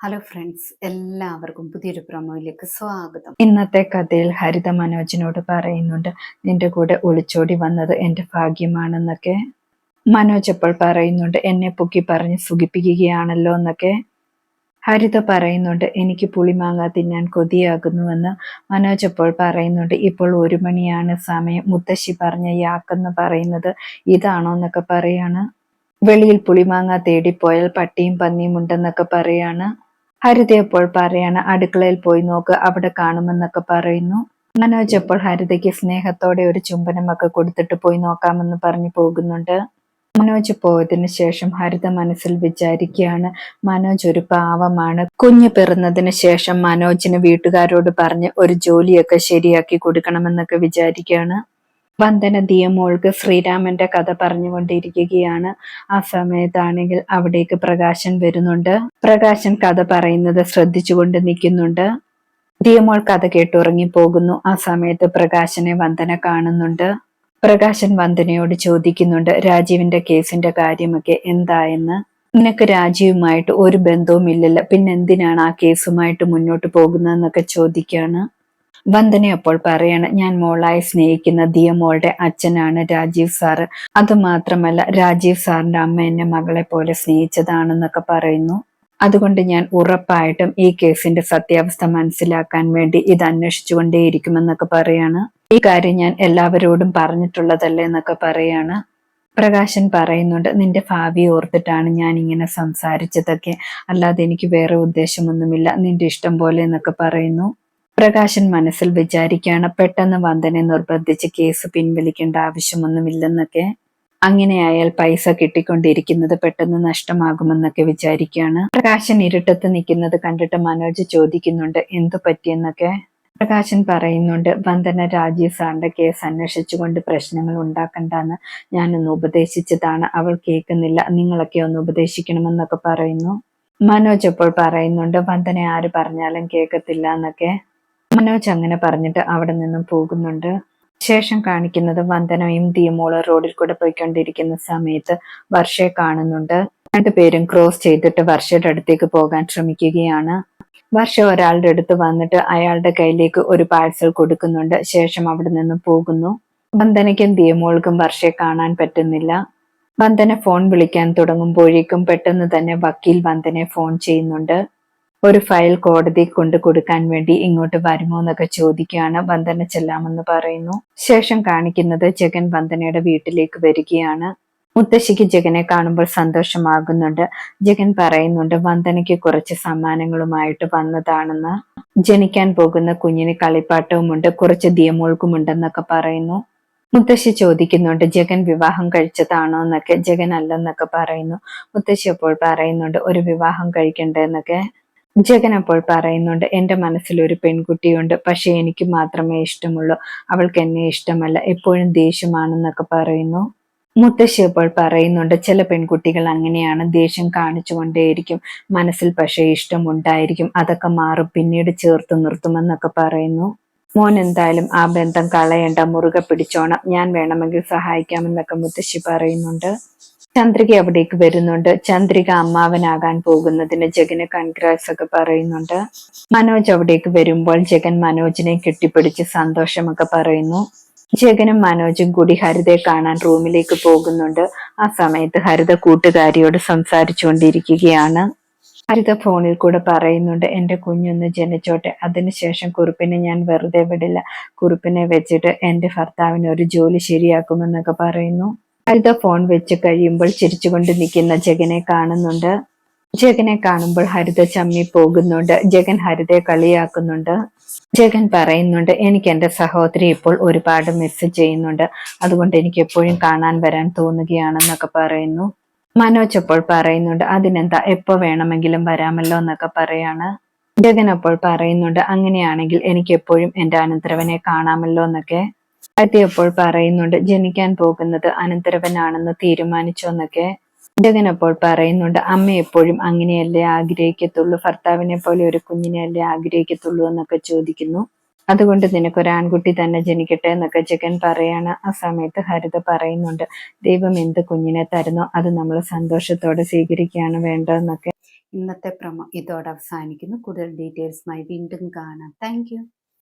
Hello friends എല്ലാവർക്കും പുതിയൊരു പ്രൊമോയിലേക്ക് സ്വാഗതം. ഇന്നത്തെ കഥയിൽ ഹരിത മനോജിനോട് പറയുന്നുണ്ട് നിന്റെ കൂടെ ഒളിച്ചോടി വന്നത് എന്റെ ഭാഗ്യമാണെന്നൊക്കെ. മനോജ് അപ്പോൾ പറയുന്നുണ്ട് എന്നെ പൊക്കി പറഞ്ഞ് സുഖിപ്പിക്കുകയാണല്ലോ എന്നൊക്കെ. ഹരിത പറയുന്നുണ്ട് എനിക്ക് പുളിമാങ്ങ തിന്നാൻ കൊതിയാകുന്നുവെന്ന്. മനോജ് അപ്പോൾ പറയുന്നുണ്ട് ഇപ്പോൾ ഒരു മണിയാണ് സമയം മുത്തശ്ശി പറഞ്ഞ യാക്കെന്ന് പറയുന്നത് ഇതാണോ എന്നൊക്കെ പറയാണ്. വെളിയിൽ പുളിമാങ്ങ തേടിപ്പോയാൽ പട്ടിയും പന്നിയും ഉണ്ടെന്നൊക്കെ പറയാണ്. ഹരിത അപ്പോൾ പറയാണ് അടുക്കളയിൽ പോയി നോക്ക് അവിടെ കാണുമെന്നൊക്കെ പറയുന്നു. മനോജ് അപ്പോൾ ഹരിതയ്ക്ക് സ്നേഹത്തോടെ ഒരു ചുംബനമൊക്കെ കൊടുത്തിട്ട് പോയി നോക്കാമെന്ന് പറഞ്ഞു പോകുന്നുണ്ട്. മനോജ് പോയതിനു ശേഷം ഹരിത മനസ്സിൽ വിചാരിക്കുകയാണ് മനോജ് ഒരു പാവമാണ്. കുഞ്ഞ് പിറന്നതിന് ശേഷം മനോജിന് വീട്ടുകാരോട് പറഞ്ഞ് ഒരു ജോലിയൊക്കെ ശരിയാക്കി കൊടുക്കണമെന്നൊക്കെ വിചാരിക്കുകയാണ്. വന്ദന ദിയമോൾക്ക് ശ്രീരാമന്റെ കഥ പറഞ്ഞുകൊണ്ടിരിക്കുകയാണ്. ആ സമയത്താണെങ്കിൽ അവിടേക്ക് പ്രകാശൻ വരുന്നുണ്ട്. പ്രകാശൻ കഥ പറയുന്നത് ശ്രദ്ധിച്ചുകൊണ്ട് നിൽക്കുന്നുണ്ട്. ദിയമോൾ കഥ കേട്ടുറങ്ങി പോകുന്നു. ആ സമയത്ത് പ്രകാശനെ വന്ദന കാണുന്നുണ്ട്. പ്രകാശൻ വന്ദനയോട് ചോദിക്കുന്നുണ്ട് രാജീവിന്റെ കേസിന്റെ കാര്യമൊക്കെ എന്തായെന്ന്? നിനക്ക് രാജീവുമായിട്ട് ഒരു ബന്ധവും ഇല്ലല്ലോ പിന്നെന്തിനാണ് ആ കേസുമായിട്ട് മുന്നോട്ട് പോകുന്നതെന്നൊക്കെ ചോദിക്കാണ്. വന്ദന അപ്പോൾ പറയാണ് ഞാൻ മോളായി സ്നേഹിക്കുന്ന ദിയ മോളുടെ അച്ഛനാണ് രാജീവ് സാറ്. അത് മാത്രമല്ല രാജീവ് സാറിന്റെ അമ്മ എന്നെ മകളെ പോലെ സ്നേഹിച്ചതാണെന്നൊക്കെ പറയുന്നു. അതുകൊണ്ട് ഞാൻ ഉറപ്പായിട്ടും ഈ കേസിന്റെ സത്യാവസ്ഥ മനസ്സിലാക്കാൻ വേണ്ടി ഇത് അന്വേഷിച്ചുകൊണ്ടേയിരിക്കുമെന്നൊക്കെ പറയാണ്. ഈ കാര്യം ഞാൻ എല്ലാവരോടും പറഞ്ഞിട്ടുള്ളതല്ലേ എന്നൊക്കെ പറയാണ്. പ്രകാശൻ പറയുന്നുണ്ട് നിന്റെ ഭാവി ഓർത്തിട്ടാണ് ഞാൻ ഇങ്ങനെ സംസാരിച്ചതൊക്കെ. അല്ലാതെ എനിക്ക് വേറെ ഉദ്ദേശമൊന്നുമില്ല. നിന്റെ ഇഷ്ടം പോലെ എന്നൊക്കെ പറയുന്നു. പ്രകാശൻ മനസ്സിൽ വിചാരിക്കുകയാണ് പെട്ടെന്ന് വന്ദനെ നിർബന്ധിച്ച് കേസ് പിൻവലിക്കേണ്ട ആവശ്യമൊന്നുമില്ലെന്നൊക്കെ. അങ്ങനെയായാൽ പൈസ കിട്ടിക്കൊണ്ടിരിക്കുന്നത് പെട്ടെന്ന് നഷ്ടമാകുമെന്നൊക്കെ വിചാരിക്കുകയാണ്. പ്രകാശൻ ഇരുട്ടത്ത് നിൽക്കുന്നത് കണ്ടിട്ട് മനോജ് ചോദിക്കുന്നുണ്ട് എന്തു പറ്റിയെന്നൊക്കെ? പ്രകാശൻ പറയുന്നുണ്ട് വന്ദന രാജീവ് സാറിന്റെ കേസ് അന്വേഷിച്ചുകൊണ്ട് പ്രശ്നങ്ങൾ ഉണ്ടാക്കണ്ടെന്ന് ഞാനൊന്ന് ഉപദേശിച്ചതാണ്. അവൾ കേൾക്കുന്നില്ല നിങ്ങളൊക്കെ ഒന്ന് ഉപദേശിക്കണമെന്നൊക്കെ പറയുന്നു. മനോജ് അപ്പോൾ പറയുന്നുണ്ട് വന്ദന ആര് പറഞ്ഞാലും കേൾക്കത്തില്ല എന്നൊക്കെ. മനോജ് അങ്ങനെ പറഞ്ഞിട്ട് അവിടെ നിന്നും പോകുന്നുണ്ട്. ശേഷം കാണിക്കുന്നത് വന്ദനയും ദിയമോൾ റോഡിൽ കൂടെ പോയിക്കൊണ്ടിരിക്കുന്ന സമയത്ത് വർഷയെ കാണുന്നുണ്ട്. രണ്ടുപേരും ക്രോസ് ചെയ്തിട്ട് വർഷയുടെ അടുത്തേക്ക് പോകാൻ ശ്രമിക്കുകയാണ്. വർഷ ഒരാളുടെ അടുത്ത് വന്നിട്ട് അയാളുടെ കയ്യിലേക്ക് ഒരു പാഴ്സൽ കൊടുക്കുന്നുണ്ട്. ശേഷം അവിടെ നിന്ന് പോകുന്നു. വന്ദനയ്ക്കും ദിയമോൾക്കും വർഷയെ കാണാൻ പറ്റുന്നില്ല. വന്ദന ഫോൺ വിളിക്കാൻ തുടങ്ങുമ്പോഴേക്കും പെട്ടെന്ന് തന്നെ വക്കീൽ വന്ദനെ ഫോൺ ചെയ്യുന്നുണ്ട്. ഒരു ഫയൽ കോടതി കൊണ്ട് കൊടുക്കാൻ വേണ്ടി ഇങ്ങോട്ട് വരുമോ എന്നൊക്കെ ചോദിക്കുകയാണ് വന്ദന ചെല്ലാമെന്ന് പറയുന്നു. ശേഷം കാണിക്കുന്നത് ജഗൻ വന്ദനയുടെ വീട്ടിലേക്ക് വരികയാണ്. മുത്തശ്ശിക്ക് ജഗനെ കാണുമ്പോൾ സന്തോഷമാകുന്നുണ്ട്. ജഗൻ പറയുന്നുണ്ട് വന്ദനയ്ക്ക് കുറച്ച് സമ്മാനങ്ങളുമായിട്ട് വന്നതാണെന്ന്. ജനിക്കാൻ പോകുന്ന കുഞ്ഞിന് കളിപ്പാട്ടവുമുണ്ട് കുറച്ച് ദിയമോൾക്കുമുണ്ടെന്നൊക്കെ പറയുന്നു. മുത്തശ്ശി ചോദിക്കുന്നുണ്ട് ജഗൻ വിവാഹം കഴിച്ചതാണോ എന്നൊക്കെ? ജഗൻ അല്ലെന്നൊക്കെ പറയുന്നു. മുത്തശ്ശി അപ്പോൾ പറയുന്നുണ്ട് ഒരു വിവാഹം കഴിക്കണ്ടെന്നൊക്കെ. ജഗൻ അപ്പോൾ പറയുന്നുണ്ട് എന്റെ മനസ്സിൽ ഒരു പെൺകുട്ടിയുണ്ട് പക്ഷേ എനിക്ക് മാത്രമേ ഇഷ്ടമുള്ളൂ. അവൾക്ക് എന്നെ ഇഷ്ടമല്ല എപ്പോഴും ദേഷ്യമാണെന്നൊക്കെ പറയുന്നു. മുത്തശ്ശി അപ്പോൾ പറയുന്നുണ്ട് ചില പെൺകുട്ടികൾ അങ്ങനെയാണ് ദേഷ്യം കാണിച്ചുകൊണ്ടേയിരിക്കും. മനസ്സിൽ പക്ഷേ ഇഷ്ടമുണ്ടായിരിക്കും അതൊക്കെ മാറും പിന്നീട് ചേർത്ത് നിർത്തുമെന്നൊക്കെ പറയുന്നു. മോൻ എന്തായാലും ആ ബന്ധം കളയണ്ട മുറുകെ പിടിച്ചോണം. ഞാൻ വേണമെങ്കിൽ സഹായിക്കാമെന്നൊക്കെ മുത്തശ്ശി പറയുന്നുണ്ട്. ചന്ദ്രിക അവിടേക്ക് വരുന്നുണ്ട്. ചന്ദ്രിക അമ്മാവനാകാൻ പോകുന്നതിന് ജഗന് കൺഗ്രാറ്റ്സ് ഒക്കെ പറയുന്നുണ്ട്. മനോജ് അവിടേക്ക് വരുമ്പോൾ ജഗൻ മനോജിനെ കെട്ടിപ്പിടിച്ച് സന്തോഷമൊക്കെ പറയുന്നു. ജഗനും മനോജും കൂടി ഹരിതയെ കാണാൻ റൂമിലേക്ക് പോകുന്നുണ്ട്. ആ സമയത്ത് ഹരിത കൂട്ടുകാരിയോട് സംസാരിച്ചുകൊണ്ടിരിക്കുകയാണ്. ഹരിത ഫോണിൽ കൂടെ പറയുന്നുണ്ട് എന്റെ കുഞ്ഞൊന്ന് ജനിച്ചോട്ടെ. അതിനുശേഷം കുറുപ്പിനെ ഞാൻ വെറുതെ വിടില്ല. കുറുപ്പിനെ വെച്ചിട്ട് എന്റെ ഭർത്താവിന് ഒരു ജോലി ശരിയാക്കുമെന്നൊക്കെ പറയുന്നു. ഹരിത ഫോൺ വെച്ച് കഴിയുമ്പോൾ ചിരിച്ചുകൊണ്ട് നിൽക്കുന്ന ജഗനെ കാണുന്നുണ്ട്. ജഗനെ കാണുമ്പോൾ ഹരിത ചമ്മി പോകുന്നുണ്ട്. ജഗൻ ഹരിതയെ കളിയാക്കുന്നുണ്ട്. ജഗൻ പറയുന്നുണ്ട് എനിക്ക് എന്റെ സഹോദരി ഇപ്പോൾ ഒരുപാട് മിസ് ചെയ്യുന്നുണ്ട്. അതുകൊണ്ട് എനിക്ക് എപ്പോഴും കാണാൻ വരാൻ തോന്നുകയാണെന്നൊക്കെ പറയുന്നു. മനോജ് അപ്പോൾ പറയുന്നുണ്ട് അതിനെന്താ? എപ്പോ വേണമെങ്കിലും വരാമല്ലോ എന്നൊക്കെ പറയാണ്. ജഗൻ അപ്പോൾ പറയുന്നുണ്ട് അങ്ങനെയാണെങ്കിൽ എനിക്ക് എപ്പോഴും എന്റെ അനന്തരവനെ കാണാമല്ലോ എന്നൊക്കെ. അപ്പോൾ പറയുന്നുണ്ട് ജനിക്കാൻ പോകുന്നത് അനന്തരവനാണെന്ന് തീരുമാനിച്ചു എന്നൊക്കെ. അപ്പോൾ പറയുന്നുണ്ട് അമ്മ എപ്പോഴും അങ്ങനെയല്ലേ ആഗ്രഹിക്കത്തുള്ളൂ? ഭർത്താവിനെ പോലെ ഒരു കുഞ്ഞിനെയല്ലേ ആഗ്രഹിക്കത്തുള്ളൂ? എന്നൊക്കെ ചോദിക്കുന്നു. അതുകൊണ്ട് നിനക്കൊരു ആൺകുട്ടി തന്നെ ജനിക്കട്ടെ എന്നൊക്കെ ജഗൻ പറയാണ്. ആ സമയത്ത് ഹരിത പറയുന്നുണ്ട് ദൈവം എന്ത് കുഞ്ഞിനെ തരുന്നോ അത് നമ്മൾ സന്തോഷത്തോടെ സ്വീകരിക്കുകയാണ് വേണ്ടതെന്നൊക്കെ ഇന്നത്തെ പ്രമോ ഇതോടെ അവസാനിക്കുന്നു. കൂടുതൽ ഡീറ്റെയിൽസുമായി വീണ്ടും കാണാം. താങ്ക്